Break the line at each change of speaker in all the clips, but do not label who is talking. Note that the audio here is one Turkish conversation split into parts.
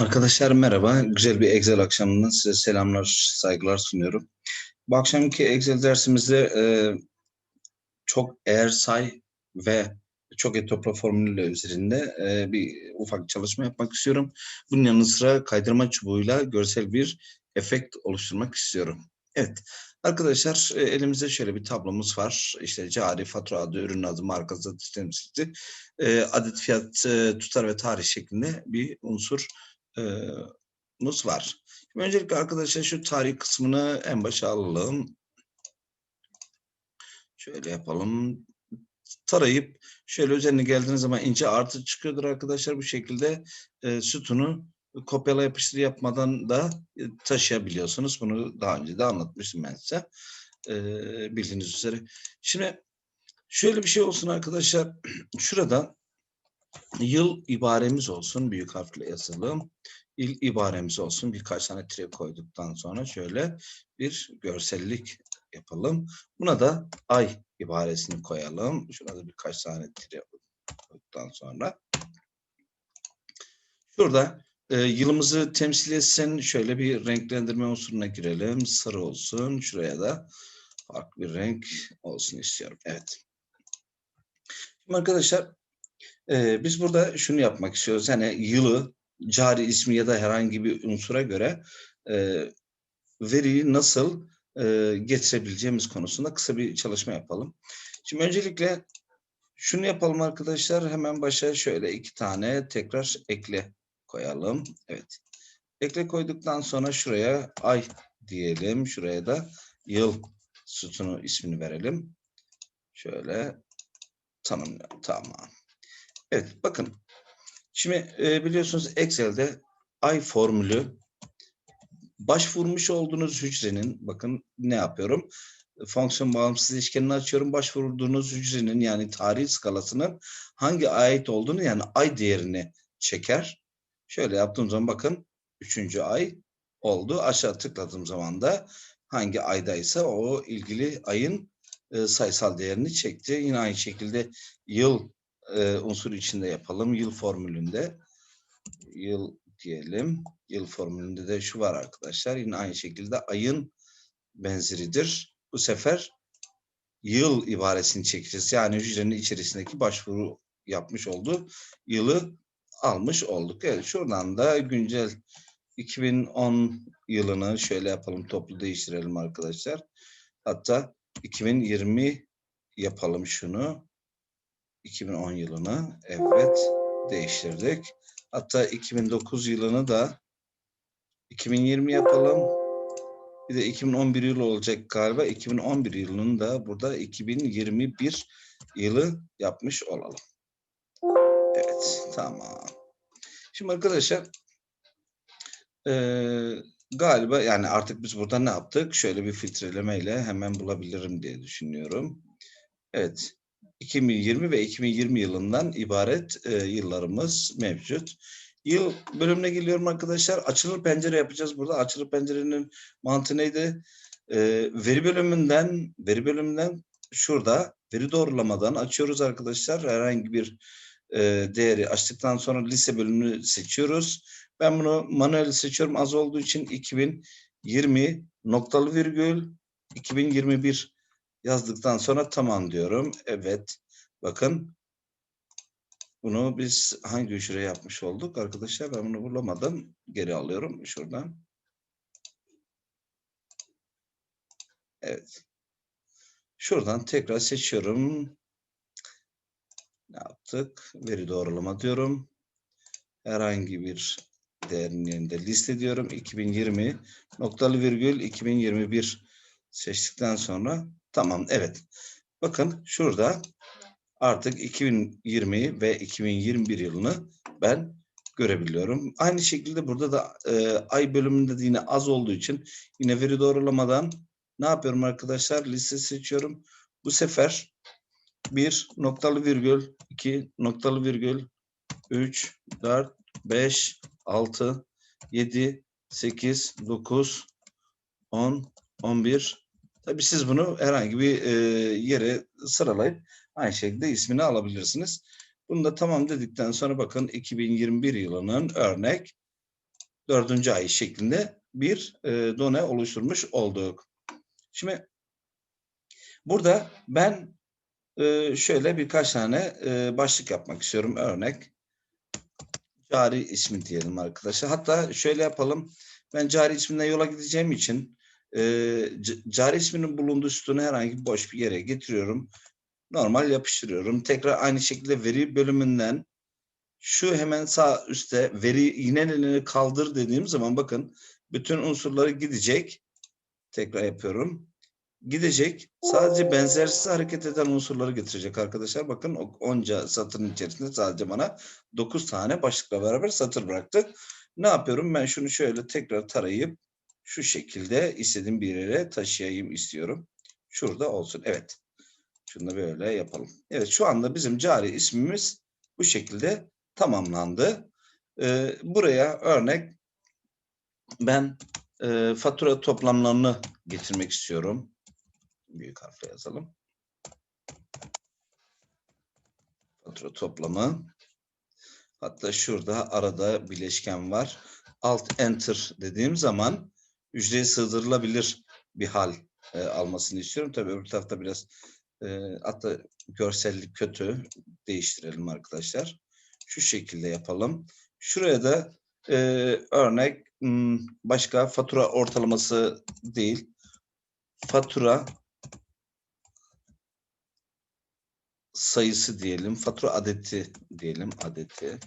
Arkadaşlar merhaba. Güzel bir Excel akşamından size selamlar, saygılar sunuyorum. Bu akşamki Excel dersimizde e, çok eğer say ve çok etopla formülü üzerinde e, bir ufak çalışma yapmak istiyorum. Bunun yanı sıra kaydırma çubuğuyla görsel bir efekt oluşturmak istiyorum. Evet. Arkadaşlar e, elimizde şöyle bir tablomuz var. İşte cari, fatura adı, ürün adı, marka adı, temsilci, e, adet fiyat, e, tutar ve tarih şeklinde bir unsur mus var. Öncelikle arkadaşlar şu tarih kısmını en başa alalım. Şöyle yapalım. Tarayıp şöyle üzerine geldiğiniz zaman ince artı çıkıyordur arkadaşlar. Bu şekilde e, sütunu kopyala yapıştır yapmadan da e, taşıyabiliyorsunuz. Bunu daha önce de anlatmıştım ben size. E, bildiğiniz üzere. Şimdi şöyle bir şey olsun arkadaşlar. Şurada Yıl ibaremiz olsun. Büyük harfle yazalım. İl ibaremiz olsun. Birkaç tane tire koyduktan sonra şöyle bir görsellik yapalım. Buna da ay ibaresini koyalım. Şuna da birkaç tane tire koyduktan sonra. Şurada e, yılımızı temsil etsin. Şöyle bir renklendirme unsuruna girelim. Sarı olsun. Şuraya da farklı bir renk olsun istiyorum. Evet. Şimdi arkadaşlar ee, biz burada şunu yapmak istiyoruz. Hani yılı, cari ismi ya da herhangi bir unsura göre e, veriyi nasıl e, getirebileceğimiz konusunda kısa bir çalışma yapalım. Şimdi öncelikle şunu yapalım arkadaşlar. Hemen başa şöyle iki tane tekrar ekle koyalım. Evet. Ekle koyduktan sonra şuraya ay diyelim. Şuraya da yıl sütunu ismini verelim. Şöyle tanımlayalım. Tamam. Evet bakın. Şimdi e, biliyorsunuz Excel'de ay formülü başvurmuş olduğunuz hücrenin bakın ne yapıyorum? Fonksiyon bağımsız ilişkenini açıyorum. Başvurduğunuz hücrenin yani tarih skalasının hangi ait olduğunu yani ay değerini çeker. Şöyle yaptığım zaman bakın üçüncü ay oldu. Aşağı tıkladığım zaman da hangi aydaysa o ilgili ayın e, sayısal değerini çekti. Yine aynı şekilde yıl e, unsur içinde yapalım. Yıl formülünde yıl diyelim. Yıl formülünde de şu var arkadaşlar. Yine aynı şekilde ayın benzeridir. Bu sefer yıl ibaresini çekeceğiz. Yani hücrenin içerisindeki başvuru yapmış olduğu yılı almış olduk. Evet şuradan da güncel 2010 yılını şöyle yapalım toplu değiştirelim arkadaşlar. Hatta 2020 yapalım şunu. 2010 yılını evet değiştirdik. Hatta 2009 yılını da 2020 yapalım. Bir de 2011 yılı olacak galiba. 2011 yılının da burada 2021 yılı yapmış olalım. Evet, tamam. Şimdi arkadaşlar e, galiba yani artık biz burada ne yaptık? Şöyle bir filtrelemeyle hemen bulabilirim diye düşünüyorum. Evet. 2020 ve 2020 yılından ibaret e, yıllarımız mevcut. Yıl bölümüne geliyorum arkadaşlar. Açılır pencere yapacağız burada. Açılır pencerenin mantığı neydi? E, veri bölümünden, veri bölümünden şurada veri doğrulamadan açıyoruz arkadaşlar. Herhangi bir e, değeri açtıktan sonra lise bölümünü seçiyoruz. Ben bunu manuel seçiyorum. Az olduğu için 2020 noktalı virgül 2021 yazdıktan sonra tamam diyorum. Evet. Bakın. Bunu biz hangi hücre yapmış olduk? Arkadaşlar ben bunu bulamadım. Geri alıyorum şuradan. Evet. Şuradan tekrar seçiyorum. Ne yaptık? Veri doğrulama diyorum. Herhangi bir değerin yerinde liste diyorum. 2020 noktalı virgül 2021 seçtikten sonra Tamam, evet. Bakın şurada artık 2020 ve 2021 yılını ben görebiliyorum. Aynı şekilde burada da e, ay bölümünde de yine az olduğu için yine veri doğrulamadan ne yapıyorum arkadaşlar? Liste seçiyorum. Bu sefer 1 noktalı virgül, 2 noktalı virgül, 3, 4, 5, 6, 7, 8, 9, 10, 11, Tabii siz bunu herhangi bir e, yere sıralayıp aynı şekilde ismini alabilirsiniz. Bunu da tamam dedikten sonra bakın 2021 yılının örnek dördüncü ay şeklinde bir e, done oluşturmuş olduk. Şimdi burada ben e, şöyle birkaç tane e, başlık yapmak istiyorum. Örnek cari ismi diyelim arkadaşlar. Hatta şöyle yapalım. Ben cari isminden yola gideceğim için e, cari isminin bulunduğu sütunu herhangi boş bir yere getiriyorum. Normal yapıştırıyorum. Tekrar aynı şekilde veri bölümünden şu hemen sağ üstte veri yinelerini kaldır dediğim zaman bakın bütün unsurları gidecek. Tekrar yapıyorum. Gidecek. Sadece benzersiz hareket eden unsurları getirecek arkadaşlar. Bakın onca satırın içerisinde sadece bana 9 tane başlıkla beraber satır bıraktı. Ne yapıyorum? Ben şunu şöyle tekrar tarayıp şu şekilde istediğim bir yere taşıyayım istiyorum. Şurada olsun. Evet. Şunu da böyle yapalım. Evet şu anda bizim cari ismimiz bu şekilde tamamlandı. Ee, buraya örnek ben e, fatura toplamlarını getirmek istiyorum. Büyük harfle yazalım. Fatura toplamı. Hatta şurada arada bileşken var. Alt enter dediğim zaman hücreye sığdırılabilir bir hal e, almasını istiyorum. Tabii öbür tarafta biraz e, hatta görsellik kötü. Değiştirelim arkadaşlar. Şu şekilde yapalım. Şuraya da e, örnek hmm, başka fatura ortalaması değil. Fatura sayısı diyelim. Fatura adeti diyelim. Adeti.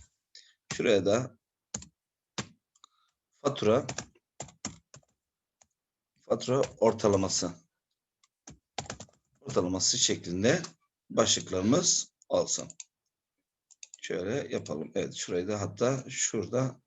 Şuraya da fatura fatura ortalaması ortalaması şeklinde başlıklarımız olsun. Şöyle yapalım. Evet şurayı da hatta şurada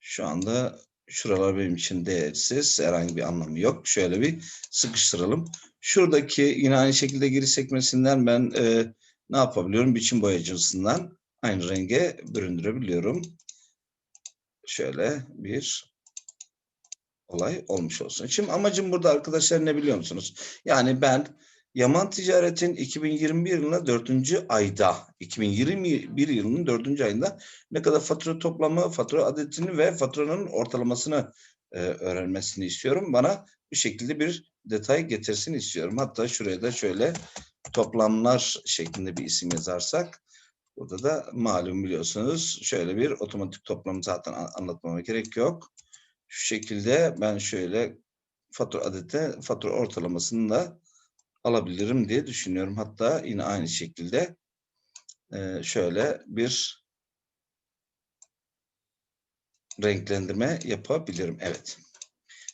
şu anda şuralar benim için değersiz. Herhangi bir anlamı yok. Şöyle bir sıkıştıralım. Şuradaki yine aynı şekilde giriş sekmesinden ben e, ne yapabiliyorum? Biçim boyacısından aynı renge büründürebiliyorum. Şöyle bir olay olmuş olsun. Şimdi amacım burada arkadaşlar ne biliyor musunuz? Yani ben Yaman Ticaret'in 2021 yılında 4. ayda, 2021 yılının 4. ayında ne kadar fatura toplamı, fatura adetini ve faturanın ortalamasını e, öğrenmesini istiyorum. Bana bu şekilde bir detay getirsin istiyorum. Hatta şuraya da şöyle toplamlar şeklinde bir isim yazarsak burada da malum biliyorsunuz şöyle bir otomatik toplam zaten anlatmama gerek yok. Şu şekilde ben şöyle fatura adeti, fatura ortalamasını da alabilirim diye düşünüyorum. Hatta yine aynı şekilde e, şöyle bir renklendirme yapabilirim. Evet.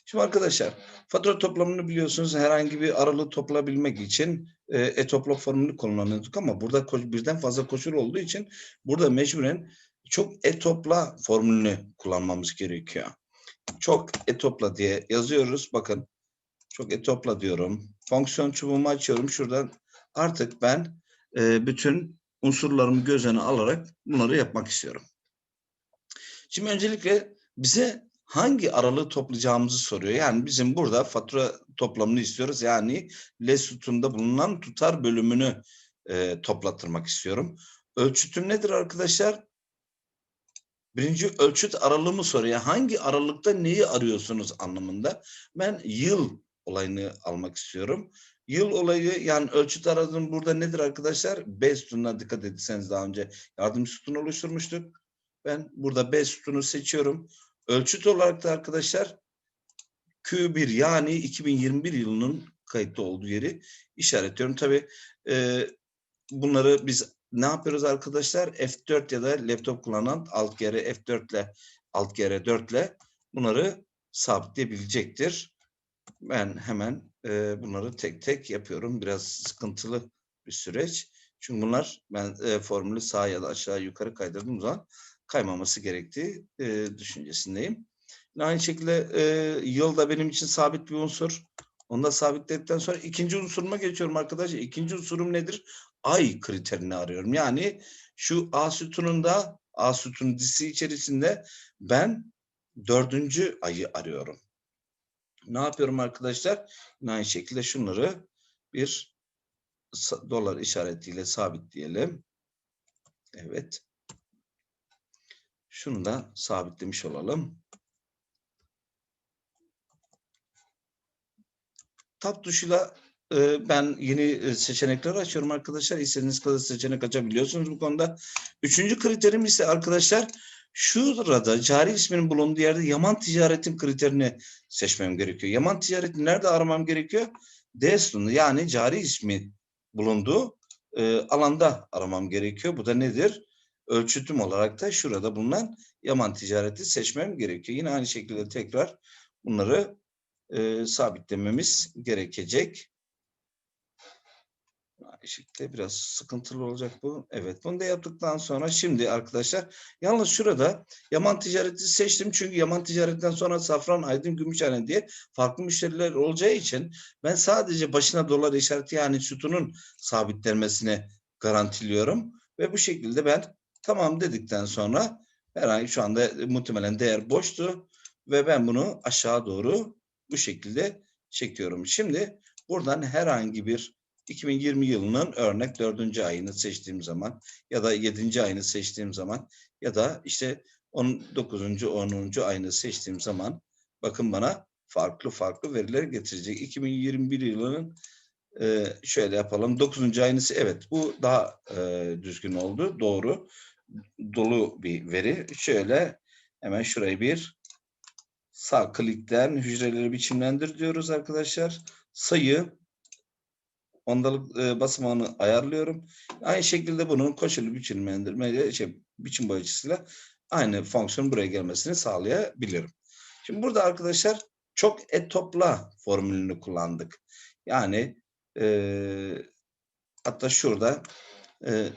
Şimdi arkadaşlar fatura toplamını biliyorsunuz herhangi bir aralığı toplayabilmek için e, e-topla formülünü kullanıyorduk ama burada birden fazla koşul olduğu için burada mecburen çok e-topla formülünü kullanmamız gerekiyor. Çok e-topla diye yazıyoruz. Bakın çok etopla diyorum. Fonksiyon çubuğumu açıyorum. Şuradan artık ben e, bütün unsurlarımı göz önüne alarak bunları yapmak istiyorum. Şimdi öncelikle bize hangi aralığı toplayacağımızı soruyor. Yani bizim burada fatura toplamını istiyoruz. Yani les bulunan tutar bölümünü e, toplattırmak istiyorum. Ölçütüm nedir arkadaşlar? Birinci ölçüt aralığımı soruyor. Hangi aralıkta neyi arıyorsunuz anlamında. Ben yıl olayını almak istiyorum. Yıl olayı yani ölçüt aradığım burada nedir arkadaşlar? B sütununa dikkat etseniz daha önce yardım sütunu oluşturmuştuk. Ben burada B sütunu seçiyorum. Ölçüt olarak da arkadaşlar Q1 yani 2021 yılının kayıtlı olduğu yeri işaretliyorum. Tabi e, bunları biz ne yapıyoruz arkadaşlar? F4 ya da laptop kullanan alt gere F4 ile alt gere 4 ile bunları sabitleyebilecektir. Ben hemen e, bunları tek tek yapıyorum. Biraz sıkıntılı bir süreç. Çünkü bunlar ben e, formülü sağa ya da aşağı yukarı kaydırdığım zaman kaymaması gerektiği e, düşüncesindeyim. Yine aynı şekilde e, yıl da benim için sabit bir unsur. Onu da sabitledikten sonra ikinci unsuruma geçiyorum arkadaşlar. İkinci unsurum nedir? ay kriterini arıyorum. Yani şu A sütununda A sütun dizisi içerisinde ben dördüncü ayı arıyorum. Ne yapıyorum arkadaşlar? Yine aynı şekilde şunları bir dolar işaretiyle sabit diyelim. Evet. Şunu da sabitlemiş olalım. Tab tuşuyla ben yeni e, seçenekler açıyorum arkadaşlar. İstediğiniz kadar seçenek açabiliyorsunuz bu konuda. Üçüncü kriterim ise arkadaşlar şurada cari isminin bulunduğu yerde Yaman ticaretin kriterini seçmem gerekiyor. Yaman ticareti nerede aramam gerekiyor? D sütunu yani cari ismi bulunduğu e, alanda aramam gerekiyor. Bu da nedir? Ölçütüm olarak da şurada bulunan Yaman ticareti seçmem gerekiyor. Yine aynı şekilde tekrar bunları e, sabitlememiz gerekecek. Şekilde biraz sıkıntılı olacak bu. Evet bunu da yaptıktan sonra şimdi arkadaşlar yalnız şurada Yaman ticareti seçtim. Çünkü Yaman ticaretten sonra Safran, Aydın, Gümüşhane diye farklı müşteriler olacağı için ben sadece başına dolar işareti yani sütunun sabitlenmesini garantiliyorum. Ve bu şekilde ben tamam dedikten sonra herhangi şu anda muhtemelen değer boştu ve ben bunu aşağı doğru bu şekilde çekiyorum. Şimdi buradan herhangi bir 2020 yılının örnek dördüncü ayını seçtiğim zaman ya da yedinci ayını seçtiğim zaman ya da işte 19. 10. ayını seçtiğim zaman bakın bana farklı farklı veriler getirecek. 2021 yılının e, şöyle yapalım. 9. ayını evet bu daha e, düzgün oldu. Doğru. Dolu bir veri. Şöyle hemen şurayı bir sağ klikten hücreleri biçimlendir diyoruz arkadaşlar. Sayı ondalık e, basamağını ayarlıyorum. Aynı şekilde bunun koşullu biçimlendirme şey, biçim boyacısıyla aynı fonksiyon buraya gelmesini sağlayabilirim. Şimdi burada arkadaşlar çok et topla formülünü kullandık. Yani e, hatta şurada e,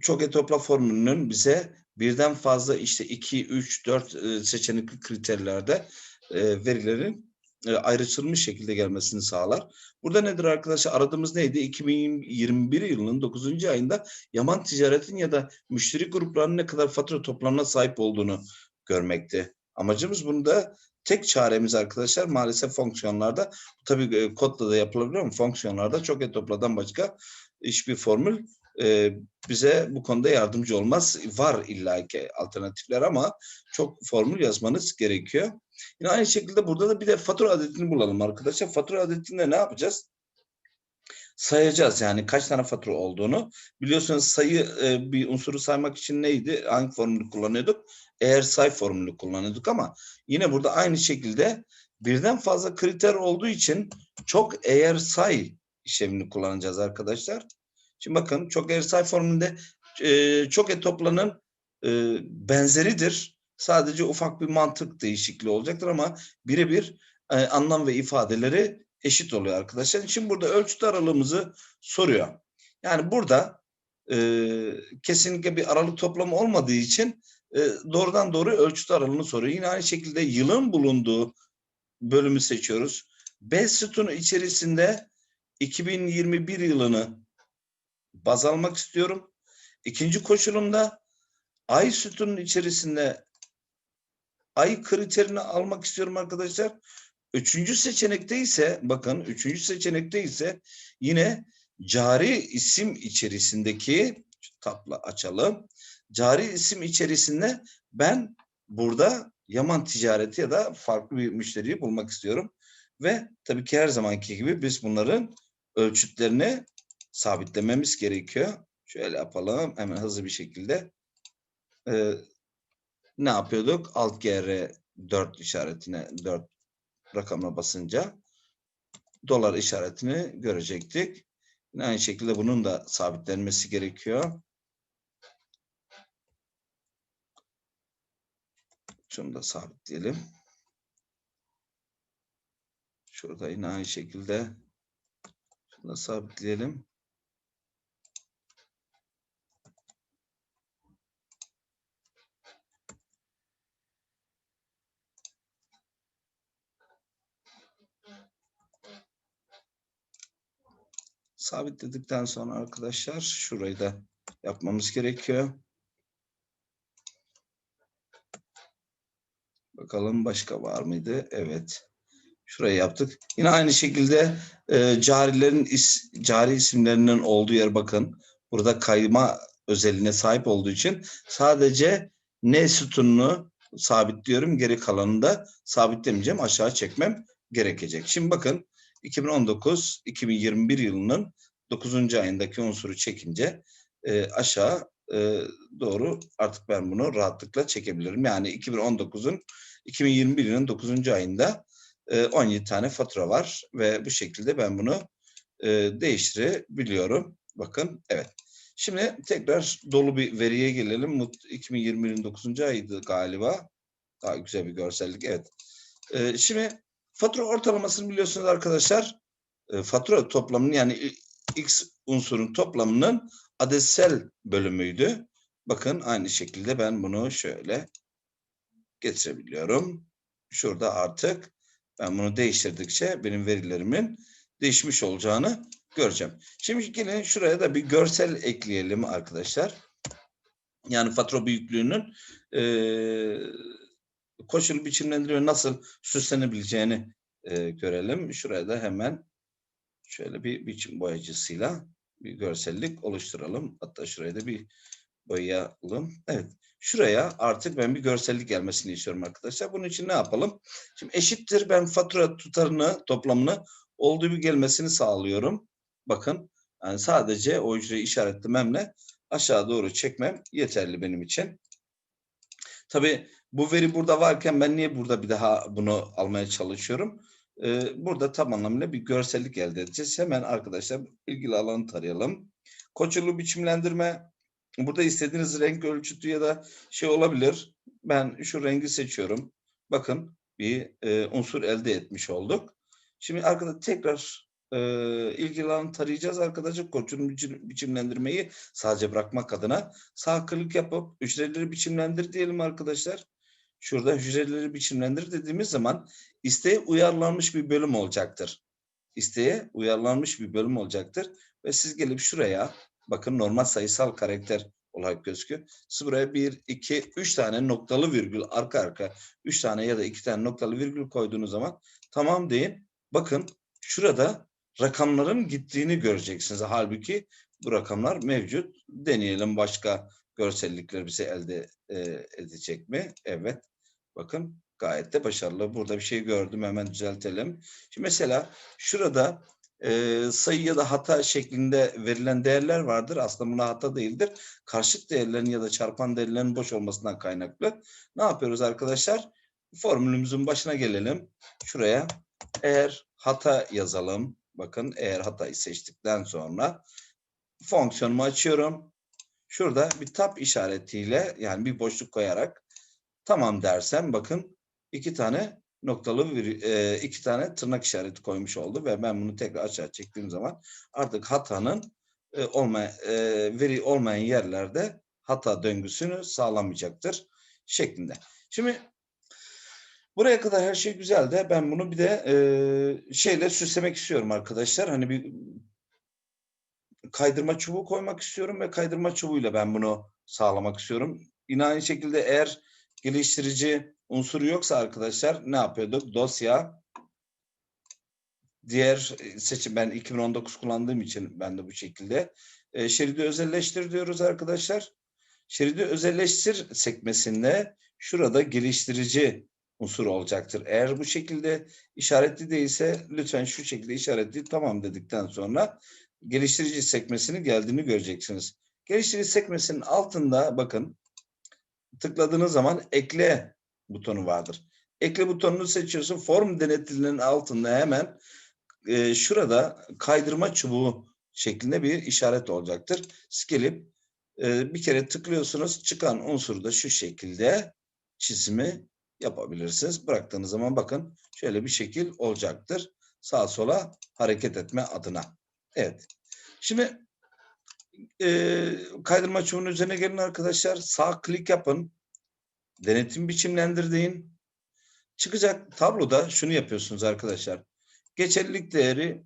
çok et topla formülünün bize birden fazla işte 2, 3, 4 seçenekli kriterlerde e, verilerin e, şekilde gelmesini sağlar. Burada nedir arkadaşlar? Aradığımız neydi? 2021 yılının 9. ayında Yaman Ticaret'in ya da müşteri gruplarının ne kadar fatura toplamına sahip olduğunu görmekti. Amacımız bunda tek çaremiz arkadaşlar maalesef fonksiyonlarda tabii e, kodla da yapılabilir ama fonksiyonlarda çok et topladan başka hiçbir formül e, bize bu konuda yardımcı olmaz. Var illaki alternatifler ama çok formül yazmanız gerekiyor. Yine aynı şekilde burada da bir de fatura adetini bulalım arkadaşlar. Fatura adetinde ne yapacağız? sayacağız yani kaç tane fatura olduğunu. Biliyorsunuz sayı e, bir unsuru saymak için neydi? Hangi formülü kullanıyorduk? Eğer say formülü kullanıyorduk ama yine burada aynı şekilde birden fazla kriter olduğu için çok eğer say işlemini kullanacağız arkadaşlar. Şimdi bakın çok eğer say formülünde e, çok et toplanın e, benzeridir. Sadece ufak bir mantık değişikliği olacaktır ama birebir e, anlam ve ifadeleri eşit oluyor arkadaşlar. Şimdi burada ölçüt aralığımızı soruyor. Yani burada e, kesinlikle bir aralık toplamı olmadığı için e, doğrudan doğru ölçüt aralığını soruyor. Yine aynı şekilde yılın bulunduğu bölümü seçiyoruz. B sütunu içerisinde 2021 yılını baz almak istiyorum. İkinci koşulumda ay sütunun içerisinde ay kriterini almak istiyorum arkadaşlar. Üçüncü seçenekte ise bakın üçüncü seçenekte ise yine cari isim içerisindeki tabla açalım. Cari isim içerisinde ben burada Yaman ticareti ya da farklı bir müşteriyi bulmak istiyorum. Ve tabii ki her zamanki gibi biz bunların ölçütlerini sabitlememiz gerekiyor. Şöyle yapalım hemen hızlı bir şekilde. Ee, ne yapıyorduk? Alt GR 4 işaretine 4 rakamına basınca dolar işaretini görecektik. Yine aynı şekilde bunun da sabitlenmesi gerekiyor. Şunu da sabitleyelim. Şurada yine aynı şekilde şunu da sabitleyelim. Sabitledikten sonra arkadaşlar şurayı da yapmamız gerekiyor. Bakalım başka var mıydı? Evet. Şurayı yaptık. Yine aynı şekilde e, carilerin is, cari isimlerinin olduğu yer bakın. Burada kayma özelliğine sahip olduğu için sadece N sütununu sabitliyorum. Geri kalanını da sabitlemeyeceğim. Aşağı çekmem gerekecek. Şimdi bakın 2019 2021 yılının 9. ayındaki unsuru çekince e, aşağı e, doğru artık ben bunu rahatlıkla çekebilirim. Yani 2019'un 2021 yılının 9. ayında e, 17 tane fatura var ve bu şekilde ben bunu e, değiştirebiliyorum. Bakın evet. Şimdi tekrar dolu bir veriye gelelim. Mut 2020'nin 9. ayıydı galiba. Daha güzel bir görsellik. Evet. E, şimdi fatura ortalamasını biliyorsunuz arkadaşlar. E, fatura toplamının yani X unsurun toplamının adetsel bölümüydü. Bakın aynı şekilde ben bunu şöyle getirebiliyorum. Şurada artık ben bunu değiştirdikçe benim verilerimin değişmiş olacağını göreceğim. Şimdi gelin şuraya da bir görsel ekleyelim arkadaşlar. Yani fatura büyüklüğünün e, koşul biçimlendirme nasıl süslenebileceğini e, görelim. Şuraya da hemen şöyle bir biçim boyacısıyla bir görsellik oluşturalım. Hatta şuraya da bir boyayalım. Evet. Şuraya artık ben bir görsellik gelmesini istiyorum arkadaşlar. Bunun için ne yapalım? Şimdi eşittir ben fatura tutarını, toplamını olduğu bir gelmesini sağlıyorum. Bakın yani sadece o hücreyi işaretlememle aşağı doğru çekmem yeterli benim için. Tabii bu veri burada varken ben niye burada bir daha bunu almaya çalışıyorum? Ee, burada tam anlamıyla bir görsellik elde edeceğiz. Hemen arkadaşlar ilgili alanı tarayalım. Koçulu biçimlendirme. Burada istediğiniz renk ölçütü ya da şey olabilir. Ben şu rengi seçiyorum. Bakın bir e, unsur elde etmiş olduk. Şimdi arkada tekrar e, ilgili alanı tarayacağız arkadaşlar. Koçun biçim, biçimlendirmeyi sadece bırakmak adına sağ klik yapıp hücreleri biçimlendir diyelim arkadaşlar. Şurada hücreleri biçimlendir dediğimiz zaman isteğe uyarlanmış bir bölüm olacaktır. İsteğe uyarlanmış bir bölüm olacaktır. Ve siz gelip şuraya bakın normal sayısal karakter olarak gözüküyor. Siz buraya bir, iki, üç tane noktalı virgül arka arka üç tane ya da iki tane noktalı virgül koyduğunuz zaman tamam deyin. Bakın şurada rakamların gittiğini göreceksiniz. Halbuki bu rakamlar mevcut. Deneyelim başka görsellikler bize elde e, edecek mi? Evet. Bakın gayet de başarılı. Burada bir şey gördüm hemen düzeltelim. Şimdi mesela şurada e, sayı ya da hata şeklinde verilen değerler vardır. Aslında buna hata değildir. Karşıt değerlerin ya da çarpan değerlerin boş olmasından kaynaklı. Ne yapıyoruz arkadaşlar? Formülümüzün başına gelelim. Şuraya eğer hata yazalım. Bakın eğer hatayı seçtikten sonra fonksiyonumu açıyorum. Şurada bir tab işaretiyle yani bir boşluk koyarak tamam dersem bakın iki tane noktalı bir e, iki tane tırnak işareti koymuş oldu ve ben bunu tekrar aşağı çektiğim zaman artık hatanın e, olmayan e, veri olmayan yerlerde hata döngüsünü sağlamayacaktır şeklinde. Şimdi buraya kadar her şey güzel de ben bunu bir de e, şeyle süslemek istiyorum arkadaşlar. Hani bir kaydırma çubuğu koymak istiyorum ve kaydırma çubuğuyla ben bunu sağlamak istiyorum. Yine aynı şekilde eğer geliştirici unsuru yoksa arkadaşlar ne yapıyorduk? Dosya diğer e, seçim ben 2019 kullandığım için ben de bu şekilde e, şeridi özelleştir diyoruz arkadaşlar. Şeridi özelleştir sekmesinde şurada geliştirici unsur olacaktır. Eğer bu şekilde işaretli değilse lütfen şu şekilde işaretli tamam dedikten sonra geliştirici sekmesinin geldiğini göreceksiniz. Geliştirici sekmesinin altında bakın tıkladığınız zaman ekle butonu vardır. Ekle butonunu seçiyorsun. Form denetiminin altında hemen e, şurada kaydırma çubuğu şeklinde bir işaret olacaktır. Gelip e, bir kere tıklıyorsunuz. Çıkan unsuru da şu şekilde çizimi yapabilirsiniz. Bıraktığınız zaman bakın şöyle bir şekil olacaktır. Sağa sola hareket etme adına. Evet. Şimdi e, kaydırma çubuğunun üzerine gelin arkadaşlar. Sağ klik yapın. Denetim biçimlendir deyin. Çıkacak tabloda şunu yapıyorsunuz arkadaşlar. Geçerlilik değeri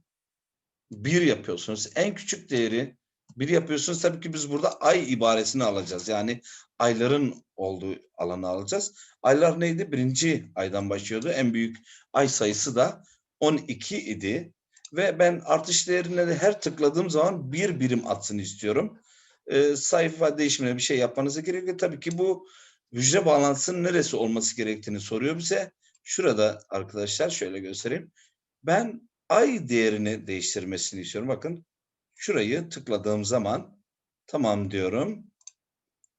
1 yapıyorsunuz. En küçük değeri 1 yapıyorsunuz. Tabii ki biz burada ay ibaresini alacağız. Yani ayların olduğu alanı alacağız. Aylar neydi? Birinci aydan başlıyordu. En büyük ay sayısı da 12 idi. Ve ben artış değerine de her tıkladığım zaman bir birim atsın istiyorum. Ee, sayfa değişimine bir şey yapmanıza gerekiyor. Tabii ki bu hücre bağlantısının neresi olması gerektiğini soruyor bize. Şurada arkadaşlar şöyle göstereyim. Ben ay değerini değiştirmesini istiyorum. Bakın şurayı tıkladığım zaman tamam diyorum.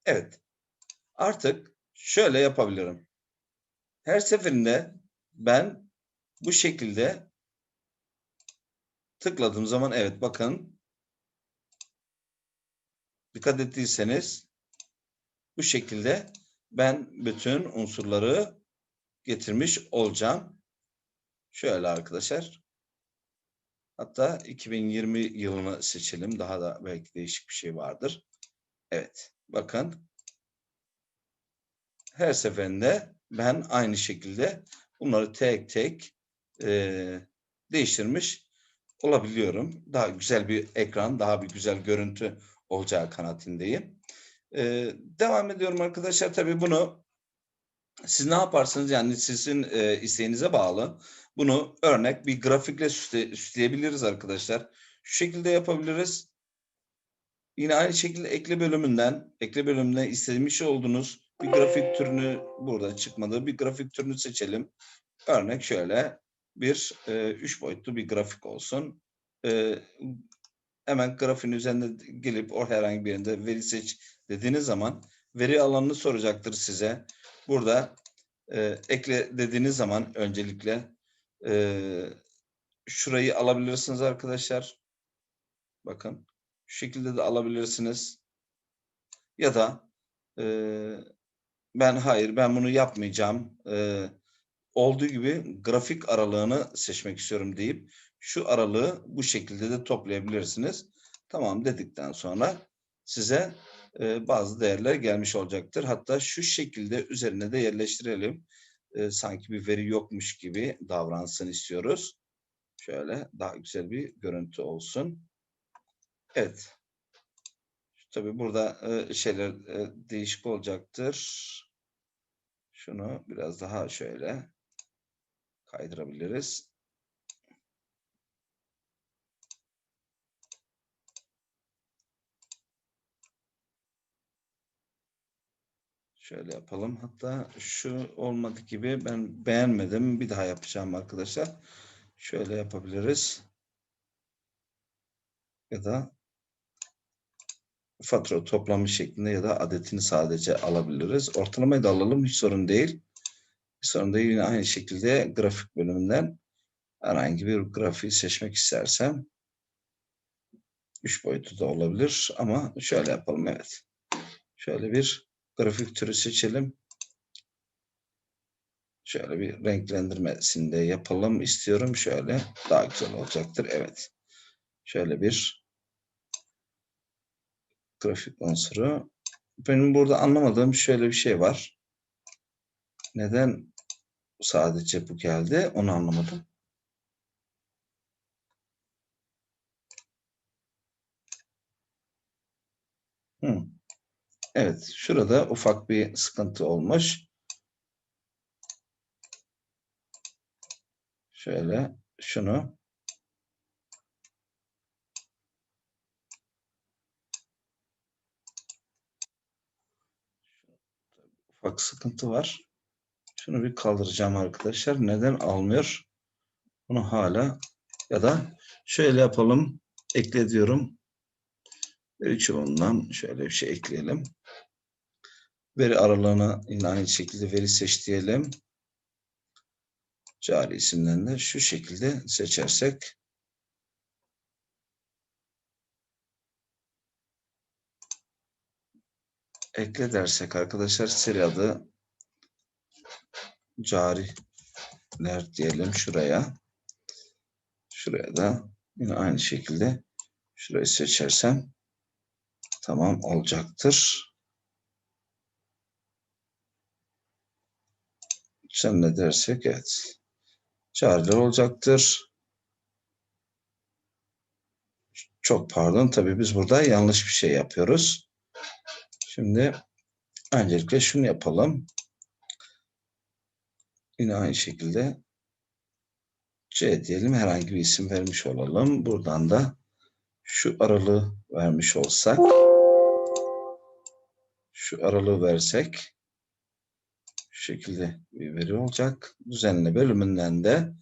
Evet. Artık şöyle yapabilirim. Her seferinde ben bu şekilde tıkladığım zaman evet bakın dikkat ettiyseniz bu şekilde ben bütün unsurları getirmiş olacağım. Şöyle arkadaşlar. Hatta 2020 yılını seçelim. Daha da belki değişik bir şey vardır. Evet. Bakın. Her seferinde ben aynı şekilde bunları tek tek e, değiştirmiş olabiliyorum. Daha güzel bir ekran, daha bir güzel görüntü olacağı kanaatindeyim. E, devam ediyorum arkadaşlar. Tabii bunu siz ne yaparsınız? Yani sizin e, isteğinize bağlı. Bunu örnek bir grafikle süsle, süsleyebiliriz arkadaşlar. Şu şekilde yapabiliriz. Yine aynı şekilde ekle bölümünden, ekle bölümünden istediğimiz olduğunuz bir grafik türünü burada çıkmadı. Bir grafik türünü seçelim. Örnek şöyle bir e, üç boyutlu bir grafik olsun. E, hemen grafiğin üzerinde gelip o herhangi bir yerinde veri seç dediğiniz zaman veri alanını soracaktır size. Burada e, ekle dediğiniz zaman öncelikle e, şurayı alabilirsiniz arkadaşlar. Bakın şu şekilde de alabilirsiniz. Ya da e, ben hayır ben bunu yapmayacağım. E, olduğu gibi grafik aralığını seçmek istiyorum deyip şu aralığı bu şekilde de toplayabilirsiniz. Tamam dedikten sonra size e, bazı değerler gelmiş olacaktır. Hatta şu şekilde üzerine de yerleştirelim. E, sanki bir veri yokmuş gibi davransın istiyoruz. Şöyle daha güzel bir görüntü olsun. Evet. Tabii burada e, şeyler e, değişik olacaktır. Şunu biraz daha şöyle kaydırabiliriz. Şöyle yapalım. Hatta şu olmadı gibi ben beğenmedim. Bir daha yapacağım arkadaşlar. Şöyle yapabiliriz. Ya da fatura toplamı şeklinde ya da adetini sadece alabiliriz. Ortalamayı da alalım. Hiç sorun değil. Sorun değil. Yine aynı şekilde grafik bölümünden herhangi bir grafiği seçmek istersem üç boyutu da olabilir ama şöyle yapalım. Evet. Şöyle bir grafik türü seçelim. Şöyle bir renklendirmesini de yapalım istiyorum. Şöyle daha güzel olacaktır. Evet. Şöyle bir grafik unsuru. Benim burada anlamadığım şöyle bir şey var. Neden sadece bu geldi onu anlamadım. Hmm. Evet, şurada ufak bir sıkıntı olmuş. Şöyle şunu ufak sıkıntı var. Şunu bir kaldıracağım arkadaşlar. Neden almıyor? Bunu hala ya da şöyle yapalım. Ekle diyorum. Veri çubuğundan şöyle bir şey ekleyelim. Veri aralığına yine aynı şekilde veri seç diyelim. Cari isimden de şu şekilde seçersek ekle dersek arkadaşlar seri adı cariler diyelim şuraya. Şuraya da yine aynı şekilde şurayı seçersem tamam olacaktır. Sen ne dersek evet. Cariler olacaktır. Çok pardon. Tabii biz burada yanlış bir şey yapıyoruz. Şimdi öncelikle şunu yapalım. Yine aynı şekilde C diyelim. Herhangi bir isim vermiş olalım. Buradan da şu aralığı vermiş olsak şu aralığı versek şu şekilde bir veri olacak. Düzenle bölümünden de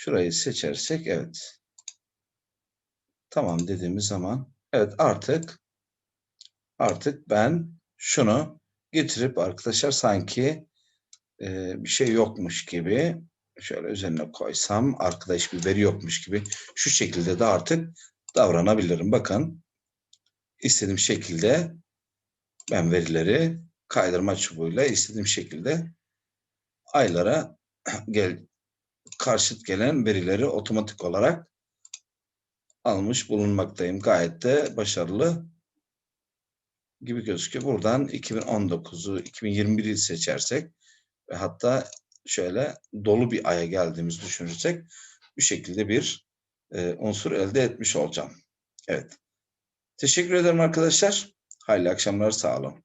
Şurayı seçersek evet. Tamam dediğimiz zaman evet artık artık ben şunu getirip arkadaşlar sanki e, bir şey yokmuş gibi şöyle üzerine koysam arkada hiçbir veri yokmuş gibi şu şekilde de artık davranabilirim. Bakın istediğim şekilde ben verileri kaydırma çubuğuyla istediğim şekilde aylara gel karşıt gelen verileri otomatik olarak almış bulunmaktayım. Gayet de başarılı gibi gözüküyor. Buradan 2019'u 2021'i seçersek ve hatta şöyle dolu bir aya geldiğimizi düşünürsek bu şekilde bir e, unsur elde etmiş olacağım. Evet. Teşekkür ederim arkadaşlar. Hayırlı akşamlar sağ olun.